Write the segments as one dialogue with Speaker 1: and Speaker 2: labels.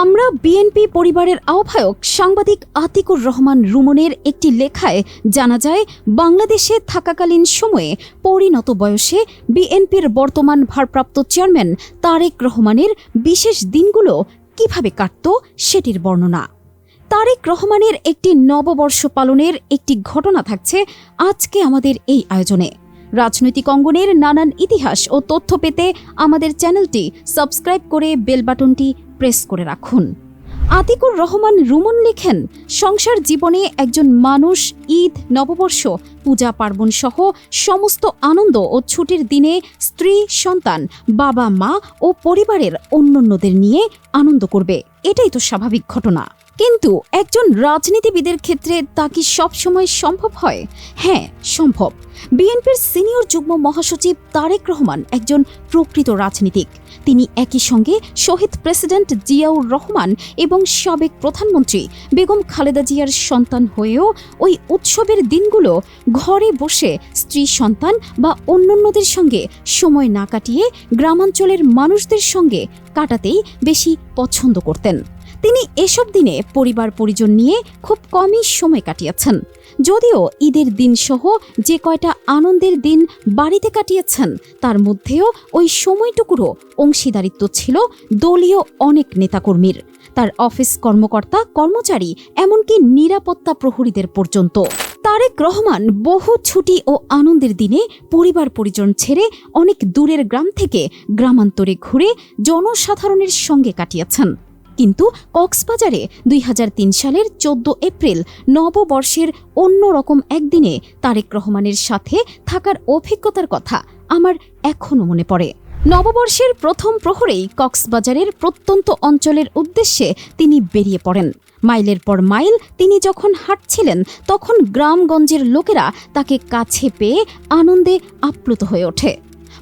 Speaker 1: আমরা বিএনপি পরিবারের আহ্বায়ক সাংবাদিক আতিকুর রহমান রুমনের একটি লেখায় জানা যায়, বাংলাদেশে থাকাকালীন সময়ে পরিণত বয়সে বিএনপির বর্তমান ভারপ্রাপ্ত চেয়ারম্যান তারেক রহমানের বিশেষ দিনগুলো কীভাবে কাটত সেটির বর্ণনা। তারেক রহমানের একটি নববর্ষ পালনের একটি ঘটনা থাকছে আজকে আমাদের এই আয়োজনে। রাজনৈতিক অঙ্গনের নানান ইতিহাস ও তথ্য পেতে আমাদের চ্যানেলটি সাবস্ক্রাইব করে বেল বাটনটি প্রেস করে রাখুন। আতিকুর রহমান রুমন লেখেন, সংসার জীবনে একজন মানুষ, ঈদ, নববর্ষ, পূজা পার্বণ সহ সমস্ত আনন্দ ও ছুটির দিনে স্ত্রী, সন্তান বাবা মা ও পরিবারের অন্যান্যদের নিয়ে আনন্দ করবে। এটাই তো স্বাভাবিক ঘটনা। কিন্তু একজন রাজনীতিবিদের ক্ষেত্রে তা কি সবসময় সম্ভব হয়? হ্যাঁ সম্ভব। বিএনপির সিনিয়র যুগ্ম মহাসচিব তারেক রহমান একজন প্রকৃত রাজনীতিক। তিনি একই সঙ্গে শহীদ প্রেসিডেন্ট জিয়াউর রহমান এবং সাবেক প্রধানমন্ত্রী বেগম খালেদা জিয়ার সন্তান হয়েও ওই উৎসবের দিনগুলো ঘরে বসে স্ত্রী সন্তান বা অন্যান্যদের সঙ্গে সময় না কাটিয়ে গ্রামাঞ্চলের মানুষদের সঙ্গে কাটাতেই বেশি পছন্দ করতেন। তিনি এসব দিনে পরিবার পরিজন নিয়ে খুব কমই সময় কাটিয়েছেন। যদিও ঈদের দিন সহ যে কয়টা আনন্দের দিন বাড়িতে কাটিয়েছেন, তার মধ্যেও ওই সময়টুকুরও অংশীদারিত্ব ছিল দলীয় অনেক নেতাকর্মীর। তার অফিস কর্মকর্তা, কর্মচারী, এমনকি নিরাপত্তা প্রহরীদের পর্যন্ত। তারেক রহমান বহু ছুটি ও আনন্দের দিনে পরিবার পরিজন ছেড়ে অনেক দূরের গ্রাম থেকে গ্রামান্তরে ঘুরে জনসাধারণের সঙ্গে কাটিয়েছেন। কিন্তু কক্সবাজারে দুই হাজার তিন সালের চোদ্দ এপ্রিল নববর্ষের অন্যরকম একদিনে তারেক রহমানের সাথে থাকার অভিজ্ঞতার কথা আমার এখনও মনে পড়ে। নববর্ষের প্রথম প্রহরেই কক্সবাজারের প্রত্যন্ত অঞ্চলের উদ্দেশ্যে তিনি বেরিয়ে পড়েন। মাইলের পর মাইল তিনি যখন হাঁটছিলেন, তখন গ্রামগঞ্জের লোকেরা তাকে কাছে পেয়ে আনন্দে আপ্লুত হয়ে ওঠে।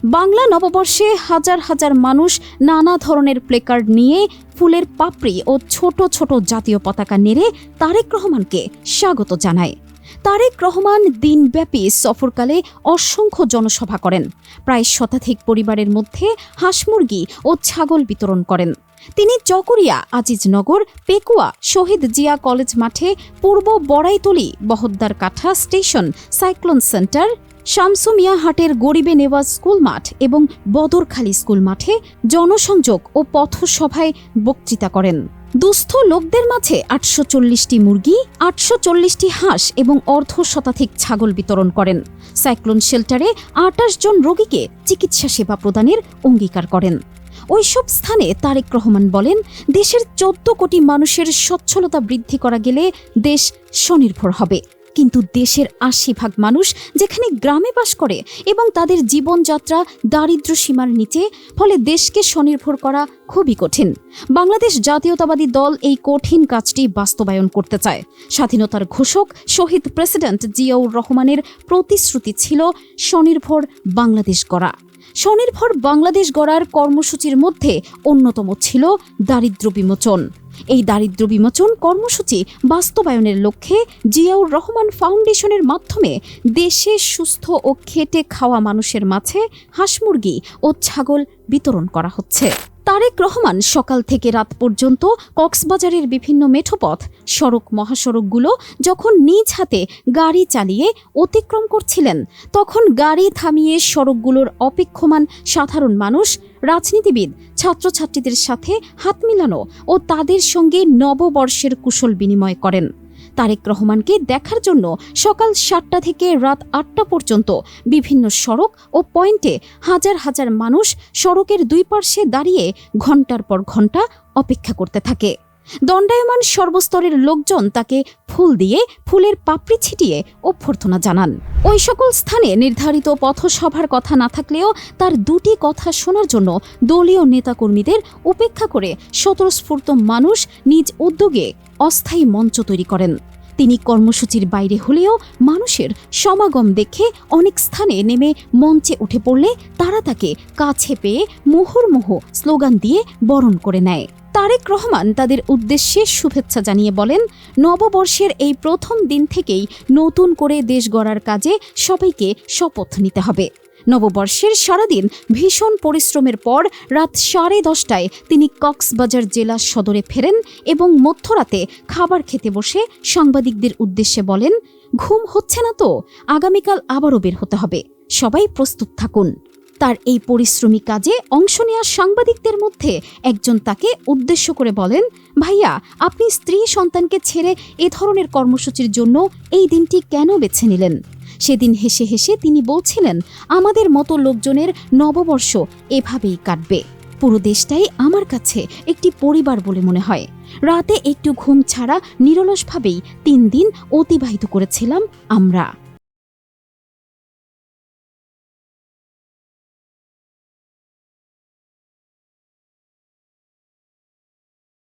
Speaker 1: বাংলা নববর্ষে হাজার হাজার মানুষ নানা ধরনের প্লেকার্ড নিয়ে ফুলের পাপড়ি ও ছোট ছোট জাতীয় পতাকা নেড়ে তারেক রহমানকে স্বাগত জানায়। তারেক রহমান দিনব্যাপী সফরকালে অসংখ্য জনসভা করেন। প্রায় শতাধিক পরিবারের মধ্যে হাঁসমুরগি ও ছাগল বিতরণ করেন। তিনি চকরিয়া, আজিজনগর, পেকুয়া, শহীদ জিয়া কলেজ মাঠে পূর্ব Baraitali Bahaddar Kata station, cyclone centre Shamsu Mia হাটের গরিবে নেওয়াজ স্কুল মাঠ এবং বদরখালী স্কুল মাঠে জনসংযোগ ও পথসভায় বক্তৃতা করেন। দুস্থ লোকদের মাঝে আটশো চল্লিশটি মুরগি, আটশো চল্লিশটি হাঁস এবং অর্ধ শতাধিক ছাগল বিতরণ করেন। সাইক্লোন শেল্টারে আটাশ জন রোগীকে চিকিৎসা সেবা প্রদানের অঙ্গীকার করেন। ওইসব স্থানে তারেক রহমান বলেন, দেশের চোদ্দ কোটি মানুষের সচ্ছলতা বৃদ্ধি করা গেলে দেশ স্বনির্ভর হবে। কিন্তু দেশের আশি ভাগ মানুষ যেখানে গ্রামে বাস করে এবং তাদের জীবনযাত্রা দারিদ্র্য সীমার নিচে, ফলে দেশকে স্বনির্ভর করা খুবই কঠিন। বাংলাদেশ জাতীয়তাবাদী দল এই কঠিন কাজটি বাস্তবায়ন করতে চায়। স্বাধীনতার ঘোষক, শহীদ প্রেসিডেন্ট জিয়াউর রহমানের প্রতিশ্রুতি ছিল স্বনির্ভর বাংলাদেশ গড়া। স্বনির্ভর বাংলাদেশ গড়ার কর্মসূচির মধ্যে অন্যতম ছিল দারিদ্র বিমোচন। এই দারিদ্র বিমোচন কর্মসূচি বাস্তবায়নের লক্ষ্যে জিয়াউর রহমান ফাউন্ডেশনের মাধ্যমে দেশে সুস্থ ও খেটে খাওয়া মানুষের মাঝে হাঁস মুরগি ও ছাগল বিতরণ করা হচ্ছে। তারেক রহমান সকাল থেকে রাত পর্যন্ত কক্সবাজারের বিভিন্ন মেঠোপথ, সড়ক মহাসড়কগুলো যখন নিজ হাতে গাড়ি চালিয়ে অতিক্রম করছিলেন, তখন গাড়ি থামিয়ে সড়কগুলোর অপেক্ষমান সাধারণ মানুষ, রাজনীতিবিদ, ছাত্রছাত্রীদের সাথে হাত মিলানো ও তাদের সঙ্গে নববর্ষের কুশল বিনিময় করেন। তারেক রহমানকে দেখার জন্য সকাল সাতটা থেকে রাত আটটা পর্যন্ত বিভিন্ন সড়ক ও পয়েন্টে হাজার হাজার মানুষ সড়কের দুই পার্শ্বে দাঁড়িয়ে ঘণ্টার পর ঘণ্টা অপেক্ষা করতে থাকে। দণ্ডায়মান সর্বস্তরের লোকজন তাকে ফুল দিয়ে ফুলের পাপড়ি ছিটিয়ে অভ্যর্থনা জানান। ওই সকল স্থানে নির্ধারিত পথসভার কথা না থাকলেও তার দুটি কথা শোনার জন্য দলীয় নেতাকর্মীদের উপেক্ষা করে স্বতঃস্ফূর্ত মানুষ নিজ উদ্যোগে অস্থায়ী মঞ্চ তৈরি করেন। তিনি কর্মসূচির বাইরে হলেও মানুষের সমাগম দেখে অনেক স্থানে নেমে মঞ্চে উঠে পড়লে তারা তাকে কাছে পেয়ে মুহুর্মুহ স্লোগান দিয়ে বরণ করে নেয়। তারেক রহমান তাদের উদ্দেশ্যে শুভেচ্ছা জানিয়ে বলেন, নববর্ষের এই প্রথম দিন থেকেই নতুন করে দেশ গড়ার কাজে সবাইকে শপথ নিতে হবে। নববর্ষের সারাদিন ভীষণ পরিশ্রমের পর রাত সাড়ে দশটায় তিনি কক্সবাজার জেলা সদরে ফেরেন এবং মধ্যরাতে খাবার খেতে বসে সাংবাদিকদের উদ্দেশ্যে বলেন, ঘুম হচ্ছে না তো, আগামীকাল আবারও বের হতে হবে। সবাই প্রস্তুত থাকুন। তার এই পরিশ্রমী কাজে অংশ নেওয়া সাংবাদিকদের মধ্যে একজন তাকে উদ্দেশ্য করে বলেন, ভাইয়া, আপনি স্ত্রী সন্তানকে ছেড়ে এ ধরনের কর্মসূচির জন্য এই দিনটি কেন বেছে নিলেন? সেদিন হেসে হেসে তিনি বলছিলেন, আমাদের মতো লোকজনের নববর্ষ এভাবেই কাটবে। পুরো দেশটাই আমার কাছে একটি পরিবার বলে মনে হয়। রাতে একটু ঘুম ছাড়া নিরলসভাবেই তিন দিন অতিবাহিত করেছিলাম আমরা।